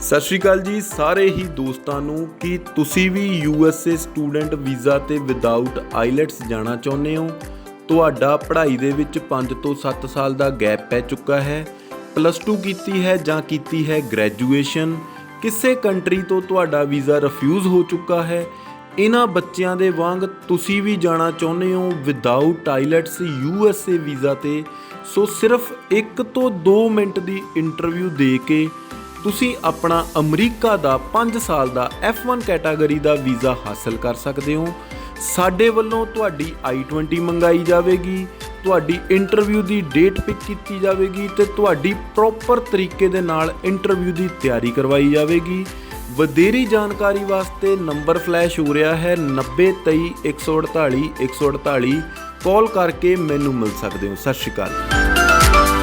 ਸਤਿ ਸ਼੍ਰੀ ਅਕਾਲ ਜੀ ਸਾਰੇ ਹੀ ਦੋਸਤਾਂ ਨੂੰ। ਕਿ ਤੁਸੀਂ ਵੀ ਯੂਐਸਏ ਸਟੂਡੈਂਟ ਵੀਜ਼ਾ ਤੇ ਵਿਦਆਊਟ ਆਈਲੈਟਸ ਜਾਣਾ ਚਾਹੁੰਦੇ ਹੋ? ਤੁਹਾਡਾ ਪੜ੍ਹਾਈ ਦੇ ਵਿੱਚ 5 ਤੋਂ 7 ਸਾਲ ਦਾ ਗੈਪ ਪੈ ਚੁੱਕਾ ਹੈ। ਪਲੱਸ 2 ਕੀਤੀ ਹੈ ਜਾਂ ਕੀਤੀ ਹੈ ਗ੍ਰੈਜੂਏਸ਼ਨ ਕਿਸੇ ਕੰਟਰੀ ਤੋਂ ਤੁਹਾਡਾ ਵੀਜ਼ਾ ਰਿਫਿਊਜ਼ ਹੋ ਚੁੱਕਾ ਹੈ? ਇਹਨਾਂ ਬੱਚਿਆਂ ਦੇ ਵਾਂਗ ਤੁਸੀਂ ਵੀ ਜਾਣਾ ਚਾਹੁੰਦੇ ਹੋ ਵਿਦਆਊਟ ਆਈਲੈਟਸ ਯੂਐਸਏ ਵੀਜ਼ਾ ਤੇ? ਸੋ ਸਿਰਫ 1 ਤੋਂ 2 ਮਿੰਟ ਦੀ ਇੰਟਰਵਿਊ ਦੇ ਕੇ ਤੁਸੀਂ ਆਪਣਾ ਅਮਰੀਕਾ ਦਾ 5 ਸਾਲ ਦਾ F1 ਕੈਟਾਗਰੀ ਦਾ ਵੀਜ਼ਾ ਹਾਸਲ ਕਰ ਸਕਦੇ ਹੋ। ਸਾਡੇ ਵੱਲੋਂ ਤੁਹਾਡੀ I20 ਮੰਗਾਈ ਜਾਵੇਗੀ, ਤੁਹਾਡੀ ਇੰਟਰਵਿਊ ਦੀ ਡੇਟ ਪਿਕ ਕੀਤੀ ਜਾਵੇਗੀ ਤੇ ਤੁਹਾਡੀ ਪ੍ਰੋਪਰ ਤਰੀਕੇ ਦੇ ਨਾਲ ਇੰਟਰਵਿਊ ਦੀ ਤਿਆਰੀ ਕਰਵਾਈ ਜਾਵੇਗੀ। ਵਧੇਰੀ ਜਾਣਕਾਰੀ ਵਾਸਤੇ ਨੰਬਰ ਫਲੈਸ਼ ਹੋ ਰਿਹਾ ਹੈ 9023 148 148 ਕਾਲ ਕਰਕੇ ਮੈਨੂੰ ਮਿਲ ਸਕਦੇ ਹੋ। ਸਤਿ ਸ਼੍ਰੀ ਅਕਾਲ।